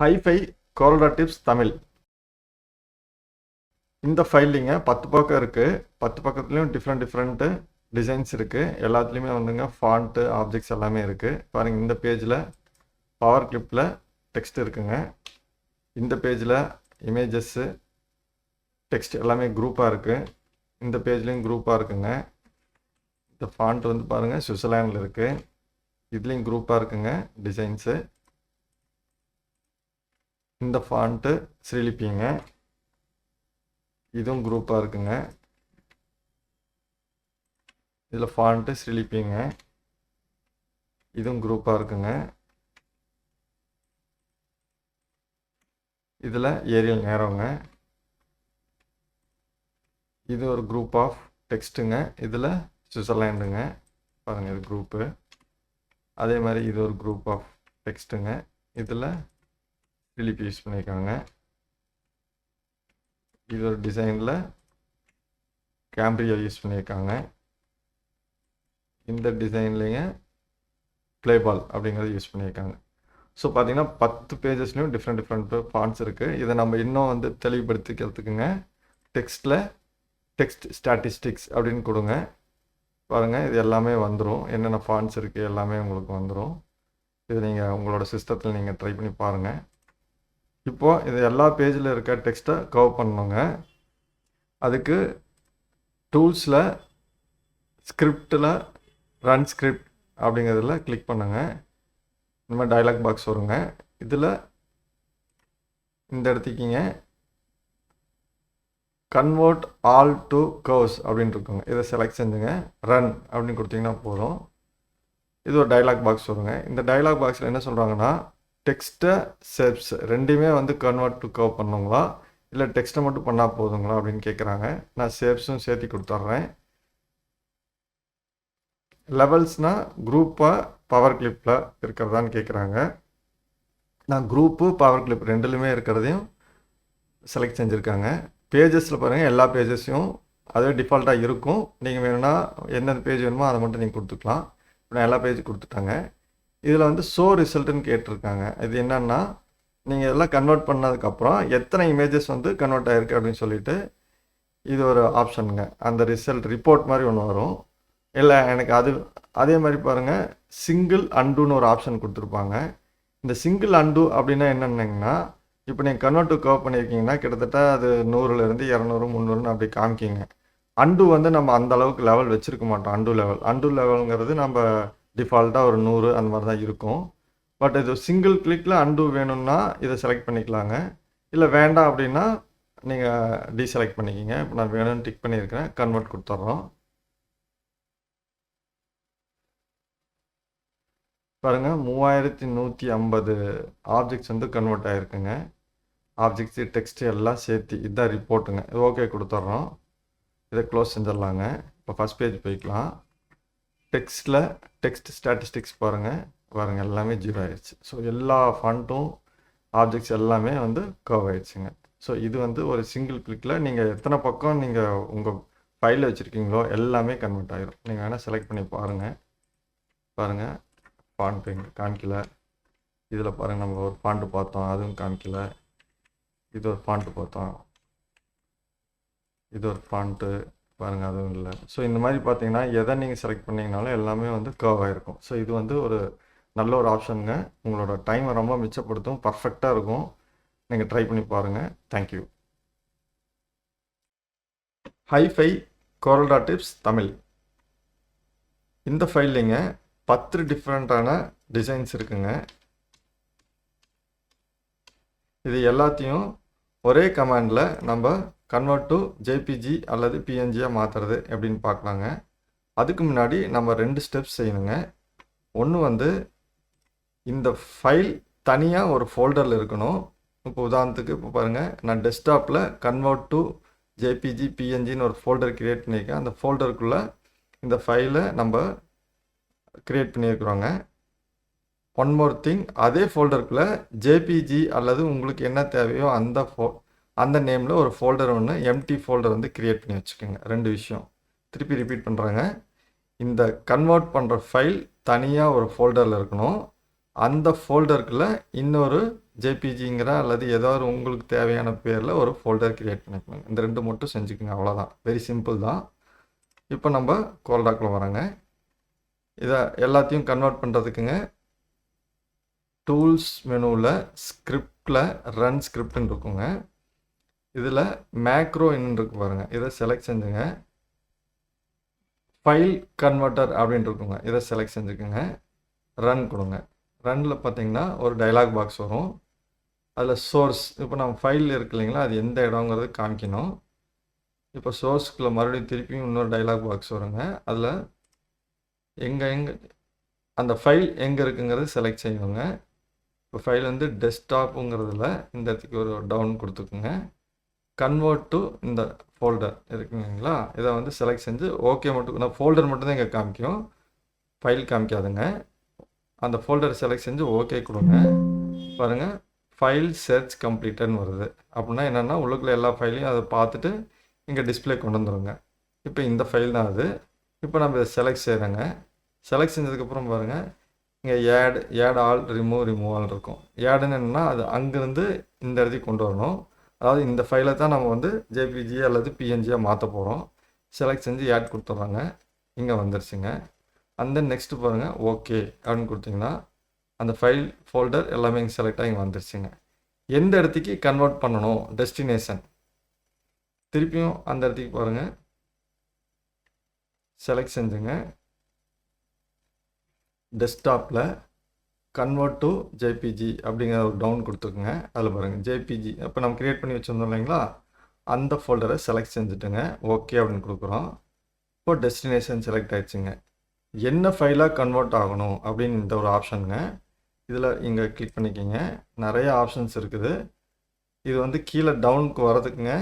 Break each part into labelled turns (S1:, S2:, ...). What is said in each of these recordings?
S1: Hi-fi கொரோடா tips Tamil இந்த ஃபைலிங்க பத்து பக்கம் இருக்குது பத்து பக்கத்துலேயும் டிஃப்ரெண்ட் டிஃப்ரெண்ட்டு டிசைன்ஸ் இருக்குது எல்லாத்துலேயுமே வந்துங்க ஃபாண்ட்டு ஆப்ஜெக்ட்ஸ் எல்லாமே இருக்குது பாருங்கள் இந்த பேஜில் பவர் கிளிப்பில் டெக்ஸ்ட் இருக்குங்க. இந்த பேஜில் இமேஜஸ்ஸு டெக்ஸ்ட் எல்லாமே குரூப்பாக இருக்குது இந்த பேஜ்லேயும் குரூப்பாக இருக்குங்க. இந்த ஃபாண்ட் வந்து பாருங்கள் சுவிட்சர்லாண்டில் இருக்குது இதுலேயும் குரூப்பாக இருக்குங்க டிசைன்ஸு இந்த ஃபாண்ட்டு ஸ்ரீலிப்பிங்க இதுவும் குரூப்பாக இருக்குங்க. இதில் ஃபாண்ட்டு ஸ்ரீலிப்பிங்க இதுவும் குரூப்பாக இருக்குங்க. இதில் ஏரியல் நேரங்க. இது ஒரு குரூப் ஆஃப் டெக்ஸ்ட்டுங்க இதில் சுவிட்சர்லாண்டுங்க பாருங்கள் இது குரூப்பு அதே மாதிரி இது ஒரு குரூப் ஆஃப் டெக்ஸ்ட்டுங்க இதில் பிலிப் யூஸ் பண்ணியிருக்காங்க இது ஒரு டிசைனில் கேம்ப்ரியா யூஸ் பண்ணியிருக்காங்க இந்த டிசைன்லேங்க பிளேபால் அப்படிங்கிறத யூஸ் பண்ணியிருக்காங்க ஸோ பார்த்தீங்கன்னா பத்து பேஜஸ்லையும் டிஃப்ரெண்ட் டிஃப்ரெண்ட் ஃபாண்ட்ஸ் இருக்குது இதை நம்ம இன்னும் வந்து தெளிவுபடுத்திக்கிறதுக்குங்க. டெக்ஸ்ட்டில் டெக்ஸ்ட் ஸ்டாட்டிஸ்டிக்ஸ் அப்படின்னு கொடுங்க. பாருங்கள் இது எல்லாமே வந்துடும் என்னென்ன ஃபாண்ட்ஸ் இருக்குது எல்லாமே உங்களுக்கு வந்துடும் இது நீங்கள் உங்களோட சிஸ்டத்தில் நீங்கள் ட்ரை பண்ணி பாருங்கள் இப்போது இது எல்லா பேஜில் இருக்க டெக்ஸ்ட்டை கவர் பண்ணணுங்க. அதுக்கு டூல்ஸில் ஸ்கிரிப்டில் ரன் ஸ்கிரிப்ட் அப்படிங்கிறதுல கிளிக் பண்ணுங்கள் இந்த மாதிரி டைலாக் பாக்ஸ் வருங்க. இதில் இந்த இடத்துக்கிங்க கன்வெர்ட் ஆல் டு கர்வ்ஸ் அப்படின்னு இருக்குங்க. இதை செலக்ட் செஞ்சுங்க. ரன் அப்படின்னு கொடுத்தீங்கன்னா போதும். இது ஒரு டைலாக் பாக்ஸ் வருங்க. இந்த டைலாக் பாக்ஸில் என்ன சொல்கிறாங்கன்னா டெக்ஸ்ட்டை செப்ஸ் ரெண்டுமே வந்து கன்வெர்ட் டு கவ் பண்ணுங்களா? இல்லை டெக்ஸ்ட்டை மட்டும் பண்ணால் போதுங்களா அப்படின்னு கேட்குறாங்க நான் ஷேப்ஸும் சேர்த்து கொடுத்துட்றேன் லெவல்ஸ்னால் குரூப்பாக பவர் கிளிப்பில் இருக்கிறதான்னு கேட்குறாங்க நான் குரூப்பு பவர் கிளிப் ரெண்டுலையுமே இருக்கிறதையும் செலக்ட் செஞ்சுருக்காங்க. பேஜஸில் பாருங்கள் எல்லா பேஜஸையும் அதே டிஃபால்ட்டாக இருக்கும். நீங்கள் வேணும்னா எந்தெந்த பேஜ் வேணுமோ அதை மட்டும் நீங்கள் கொடுத்துக்கலாம். இப்போ நான் எல்லா பேஜ் கொடுத்துட்டாங்க. இதில் வந்து ஷோ ரிசல்ட்டுன்னு கேட்டிருக்காங்க. இது என்னென்னா நீங்கள் எல்லாம் கன்வெர்ட் பண்ணதுக்கப்புறம் எத்தனை இமேஜஸ் வந்து கன்வெர்ட் ஆகிருக்கு அப்படின்னு சொல்லிட்டு இது ஒரு ஆப்ஷனுங்க அந்த ரிசல்ட் ரிப்போர்ட் மாதிரி ஒன்று வரும். இல்லை எனக்கு அது அதே மாதிரி பாருங்கள் சிங்கிள் அண்டுன்னு ஒரு ஆப்ஷன் கொடுத்துருப்பாங்க. இந்த சிங்கிள் அண்டு அப்படின்னா என்னென்னங்கன்னா இப்போ நீங்கள் கன்வெர்ட் டு கவர் பண்ணியிருக்கீங்கன்னா கிட்டத்தட்ட அது நூறுலேருந்து இரநூறு முந்நூறுன்னு அப்படி காமிக்கிங்க. அண்டு வந்து நம்ம அந்த அளவுக்கு லெவல் வச்சுருக்க மாட்டோம். அண்டு லெவல் அண்டு லெவலுங்கிறது நம்ம டிஃபால்ட்டாக ஒரு நூறு அந்த மாதிரி தான் இருக்கும். பட் இது சிங்கிள் கிளிக்கில் அன்டூ வேணும்னா இதை செலக்ட் பண்ணிக்கலாங்க. இல்லை வேண்டாம் அப்படின்னா நீங்கள் டீசெலக்ட் பண்ணிக்கிங்க. இப்போ நான் வேணும்னு டிக் பண்ணியிருக்கிறேன். கன்வெர்ட் கொடுத்துட்றோம் பாருங்கள் மூவாயிரத்தி நூற்றி ஐம்பது ஆப்ஜெக்ட்ஸ் வந்து கன்வெர்ட் ஆகிருக்குங்க ஆப்ஜெக்ட்ஸு டெக்ஸ்ட்டு எல்லாம் சேர்த்து இதுதான் ரிப்போர்ட்டுங்க இது ஓகே கொடுத்துட்றோம் இதை க்ளோஸ் செஞ்சிடலாங்க. இப்போ ஃபஸ்ட் பேஜ் போய்க்கலாம். டெக்ஸ்ட்டில் டெக்ஸ்ட் ஸ்டாட்டிஸ்டிக்ஸ் பாருங்கள் பாருங்கள் எல்லாமே ஜீரோ ஆயிடுச்சு. ஸோ எல்லா ஃபண்ட்டும் ஆப்ஜெக்ட்ஸ் எல்லாமே வந்து கவ் ஆயிடுச்சுங்க. ஸோ இது வந்து ஒரு சிங்கிள் கிளிக்கில் நீங்கள் எத்தனை பக்கம் நீங்கள் உங்கள் ஃபைலில் வச்சுருக்கீங்களோ எல்லாமே கன்வெர்ட் ஆகிடும் நீங்கள் வேணால் செலக்ட் பண்ணி பாருங்கள் பாருங்கள் ஃபாண்ட்டு இங்கே காமிக்கல இதில் பாருங்கள் நம்ம ஒரு ஃபாண்ட்டு பார்த்தோம் அதுவும் காமிக்கல இது ஒரு ஃபாண்ட்டு பார்த்தோம். இது ஒரு ஃபாண்ட்டு பாருங்கள் அதுவும் இல்லை. ஸோ இந்த மாதிரி பார்த்தீங்கன்னா எதை நீங்கள் செலக்ட் பண்ணிங்கனாலும் எல்லாமே வந்து கர்வ் ஆகிருக்கும் ஸோ இது வந்து ஒரு நல்ல ஒரு ஆப்ஷனுங்க உங்களோட டைமை ரொம்ப மிச்சப்படுத்தும். பர்ஃபெக்டாக இருக்கும். நீங்கள் ட்ரை பண்ணி பாருங்கள் thank you HiFi CorelDRAW tips Tamil. இந்த ஃபைல்லிங்க பத்து டிஃப்ரெண்ட்டான டிசைன்ஸ் இருக்குங்க. இது எல்லாத்தையும் ஒரே கமாண்டில் நம்ம கன்வெர்ட் டு ஜேபிஜி அல்லது பிஎன்ஜியாக மாற்றுறது எப்படின்னு பார்க்கலாங்க. அதுக்கு முன்னாடி நம்ம ரெண்டு ஸ்டெப்ஸ் செய்யணுங்க. ஒன்று வந்து இந்த ஃபைல் தனியாக ஒரு ஃபோல்டரில் இருக்கணும். இப்போ உதாரணத்துக்கு இப்போ பாருங்கள் நான் டெஸ்க்டாப்பில் கன்வெர்ட் டு ஜேபிஜி பிஎன்ஜின்னு ஒரு ஃபோல்டர் க்ரியேட் பண்ணியிருக்கேன். அந்த ஃபோல்டருக்குள்ளே இந்த ஃபைலை நம்ம க்ரியேட் பண்ணியிருக்கிறோங்க. ஒன் மோர் திங் அதே ஃபோல்டருக்குள்ளே ஜேபிஜி அல்லது உங்களுக்கு என்ன தேவையோ அந்த ஃபோ அந்த நேமில் ஒரு ஃபோல்டர் ஒன்று எம்டி ஃபோல்டர் வந்து க்ரியேட் பண்ணி வச்சுக்கோங்க. ரெண்டு விஷயம். திருப்பி ரிப்பீட் பண்ணுறாங்க இந்த கன்வெர்ட் பண்ணுற ஃபைல் தனியாக ஒரு ஃபோல்டரில் இருக்கணும். அந்த ஃபோல்டருக்குள்ளே இன்னொரு ஜேபிஜிங்கிற அல்லது ஏதோ ஒரு உங்களுக்கு தேவையான பேரில் ஒரு ஃபோல்டர் க்ரியேட் பண்ணிக்கோங்க. இந்த ரெண்டு மட்டும் செஞ்சுக்கோங்க அவ்வளோதான் வெரி சிம்பிள் தான். இப்போ நம்ம கோல்டாக்கில் வரோங்க இதை எல்லாத்தையும் கன்வெர்ட் பண்ணுறதுக்குங்க டூல்ஸ் மெனுவில் ஸ்கிரிப்டில் ரன் ஸ்கிரிப்ட்னு இருக்குங்க. இதில் மேக்ரோ இருக்கு பாருங்கள் இதை செலக்ட் செஞ்சுங்க. ஃபைல் கன்வெர்ட்டர் அப்படின்ட்டு இருக்குங்க. இதை செலக்ட் செஞ்சுக்கோங்க. ரன் கொடுங்க. ரன்னில் பார்த்தீங்கன்னா ஒரு டைலாக் பாக்ஸ் வரும். அதில் சோர்ஸ் இப்போ நம்ம ஃபைல் இருக்கு இல்லைங்களா? அது எந்த இடங்கிறது காமிக்கணும். இப்போ சோர்ஸ்க்குள்ளே மறுபடியும் திருப்பியும் இன்னொரு டைலாக் பாக்ஸ் வருங்க. அதில் எங்கே எங்கே அந்த ஃபைல் எங்கே இருக்குங்கிறது செலக்ட் செய்யணுங்க. இப்போ ஃபைல் வந்து டெஸ்க்டாப்புங்கிறதுல இந்த இடத்துக்கு ஒரு டவுன் கொடுத்துக்குங்க. கன்வெர்ட் டு இந்த ஃபோல்டர் இருக்குங்களா? இதை வந்து செலக்ட் செஞ்சு ஓகே மட்டும் நான் ஃபோல்டர் மட்டும்தான் இங்கே காமிக்கும். ஃபைல் காமிக்காதுங்க. அந்த ஃபோல்டர் செலக்ட் செஞ்சு ஓகே கொடுங்க. பாருங்கள் ஃபைல் சர்ச் கம்ப்ளீட்டட்னு வருது. அப்படின்னா என்னென்னா உள்ளுக்குள்ள எல்லா ஃபைலையும் அதை பார்த்துட்டு இங்கே டிஸ்பிளே கொண்டு வந்துருங்க. இப்போ இந்த ஃபைல் தான் அது. இப்போ நம்ம இதை செலக்ட் செய்கிறோங்க செலக்ட் செஞ்சதுக்கப்புறம் பாருங்கள் இங்கே add add all remove remove இருக்கும். ஏடுன்னு என்னென்னா அது அங்கேருந்து இந்த இடத்துக்கு கொண்டு வரணும். அதாவது இந்த ஃபைலை தான் நம்ம வந்து ஜேபிஜி அல்லது பிஎன்ஜியாக மாற்ற போகிறோம் செலக்ட் செஞ்சு ஆட் கொடுத்துட்றாங்க இங்கே வந்துருச்சுங்க. அந்த நெக்ஸ்ட்டு பாருங்கள் ஓகே அப்படின்னு கொடுத்தீங்கன்னா அந்த ஃபைல் ஃபோல்டர் எல்லாமே இங்கே செலக்ட் ஆகி இங்கே வந்துருச்சுங்க. எந்த இடத்துக்கு கன்வெர்ட் பண்ணணும்? டெஸ்டினேஷன் திருப்பியும் அந்த இடத்துக்கு பாருங்கள் செலக்ட் செஞ்சுங்க. டெஸ்க்டாப்பில் கன்வெர்ட் டு ஜேபிஜி அப்படிங்கிற ஒரு டவுன் கொடுத்துக்குங்க அதில் பாருங்கள் ஜேபிஜி இப்போ நம்ம க்ரியேட் பண்ணி வச்சுருந்தோம் இல்லைங்களா? அந்த ஃபோல்டரை செலக்ட் செஞ்சுட்டுங்க ஓகே அப்படின்னு கொடுக்குறோம். இப்போ டெஸ்டினேஷன் செலக்ட் ஆயிடுச்சுங்க. என்ன ஃபைலாக கன்வெர்ட் ஆகணும் அப்படின்னு இந்த ஒரு ஆப்ஷனுங்க இதில் இங்கே கிளிக் பண்ணிக்கிங்க. நிறைய ஆப்ஷன்ஸ் இருக்குது. இது வந்து கீழே டவுனுக்கு வரதுக்குங்க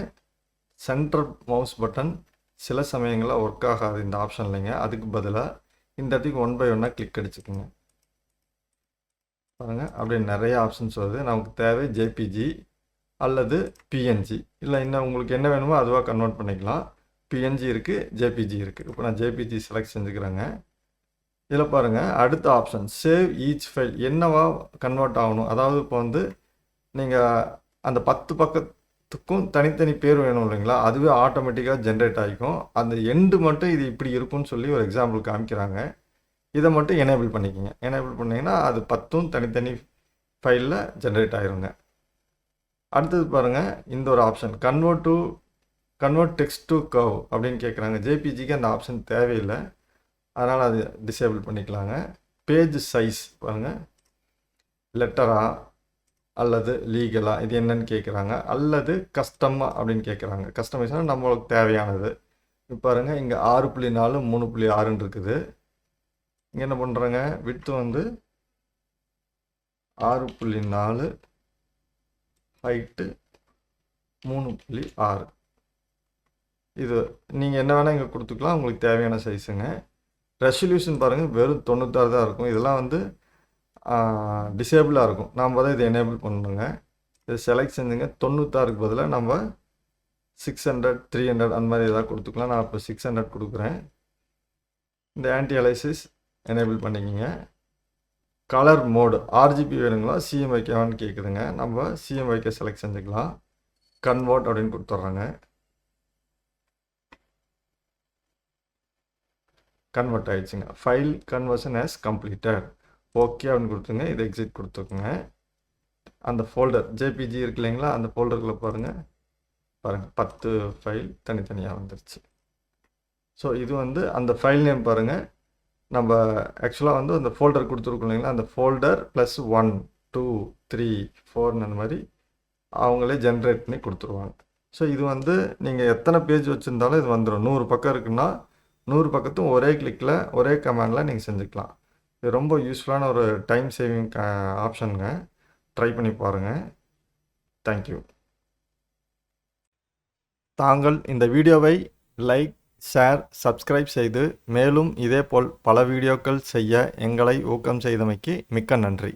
S1: சென்டர் மவுஸ் பட்டன் சில சமயங்களில் ஒர்க் ஆகாது இந்த ஆப்ஷன் இல்லைங்க. அதுக்கு பதிலாக இந்த இடத்துக்கு ஒன் பை ஒன்னாக கிளிக் அடிச்சுக்குங்க. பாருங்கள் அப்படியே நிறைய ஆப்ஷன்ஸ் வருது. நமக்கு தேவை ஜேபிஜி அல்லது பிஎன்ஜி இல்லை இன்னும் உங்களுக்கு என்ன வேணுமோ அதுவாக கன்வெர்ட் பண்ணிக்கலாம். பிஎன்ஜி இருக்குது ஜேபிஜி இருக்குது இப்போ நான் ஜேபிஜி செலக்ட் செஞ்சுக்கிறேங்க. இதில் பாருங்கள் அடுத்த ஆப்ஷன் சேவ் ஈச் ஃபைல் என்னவா கன்வெர்ட் ஆகணும்? அதாவது இப்போ வந்து நீங்கள் அந்த பத்து பக்கத்துக்கும் தனித்தனி பேர் வேணும் இல்லைங்களா? அதுவே ஆட்டோமேட்டிக்காக ஜென்ரேட் ஆகிக்கும். அந்த எண்டு மட்டும் இது இப்படி இருக்கும்னு சொல்லி ஒரு எக்ஸாம்பிள் காமிக்கிறாங்க. இதை மட்டும் எனேபிள் பண்ணிக்கோங்க. எனேபிள் பண்ணிங்கன்னா அது பத்தும் தனித்தனி ஃபைலில் ஜென்ரேட் ஆயிருங்க. அடுத்தது பாருங்கள் இந்த ஒரு option convert to convert text to curve அப்படின்னு கேட்குறாங்க ஜேபிஜிக்கு அந்த ஆப்ஷன் தேவையில்லை. அதனால் அது டிசேபிள் பண்ணிக்கலாங்க. பேஜ் சைஸ் பாருங்கள் லெட்டரா அல்லது லீகலாக இது என்னன்னு கேட்குறாங்க அல்லது கஸ்டமாக அப்படின்னு கேட்குறாங்க கஸ்டமைஸ்னால் நம்மளுக்கு தேவையானது. இப்போ பாருங்கள் இங்கே ஆறு புள்ளி நாலு மூணு புள்ளி ஆறுன்னு இருக்குது. இங்கே என்ன பண்ணுறாங்க விட்டு வந்து ஆறு புள்ளி நாலு ஹைட்டு மூணு புள்ளி ஆறு. இது நீங்கள் என்ன வேணால் இங்கே கொடுத்துக்கலாம். உங்களுக்கு தேவையான சைஸுங்க ரெசல்யூஷன் பாருங்கள் வெறும் தொண்ணூத்தாறு தான் இருக்கும். இதெல்லாம் வந்து டிசேபிளாக இருக்கும். நாம் தான் இதை எனேபிள் பண்ணணுங்க. இதை செலக்ட் செஞ்சுங்க. தொண்ணூத்தாறுக்கு பதிலாக நம்ம சிக்ஸ் ஹண்ட்ரட் த்ரீ ஹண்ட்ரட் அந்த மாதிரி எதாவது கொடுத்துக்கலாம். நான் இப்போ சிக்ஸ் ஹண்ட்ரட் கொடுக்குறேன். இந்த ஆன்டி அலைசிஸ் எனேபிள் பண்ணிக்கிங்க. கலர் மோடு ஆர்ஜிபி வேணுங்களா? சிஎம்ஐக்கேவான்னு கேட்குதுங்க நம்ம சிஎம்ஐக்கே செலக்ட் செஞ்சுக்கலாம். கன்வெர்ட் அப்படின்னு கொடுத்துட்றாங்க. கன்வெர்ட் ஆயிடுச்சுங்க. File conversion as completed okay அப்படின்னு கொடுத்துங்க. இது எக்ஸிட் கொடுத்துக்குங்க. அந்த ஃபோல்டர் ஜேபிஜி இருக்கு இல்லைங்களா? அந்த ஃபோல்டருக்குள்ளே பாருங்கள் பாருங்கள் பத்து ஃபைல் தனித்தனியாக வந்துருச்சு. ஸோ இது வந்து அந்த ஃபைல் நேம் பாருங்கள் நம்ம ஆக்சுவலாக வந்து அந்த ஃபோல்டர் கொடுத்துருக்கோம் இல்லைங்களா? அந்த folder plus one two three ஃபோர்னு அந்த மாதிரி அவங்களே ஜென்ரேட் பண்ணி கொடுத்துருவாங்க. ஸோ இது வந்து நீங்கள் எத்தனை பேஜ் வச்சுருந்தாலும் இது வந்துடும் நூறு பக்கம் இருக்குன்னா நூறு பக்கத்தும் ஒரே கிளிக்கில் ஒரே கமாண்டில் நீங்கள் செஞ்சுக்கலாம். இது ரொம்ப யூஸ்ஃபுல்லான ஒரு டைம் சேவிங் ஆப்ஷனுங்க ட்ரை பண்ணி பாருங்கள் தேங்க்யூ தாங்கள் இந்த வீடியோவை லைக் ஷேர் சப்ஸ்கிரைப் செய்து மேலும் இதேபோல் பல வீடியோக்கள் செய்ய எங்களை ஊக்கம் செய்தமைக்கு மிக்க நன்றி.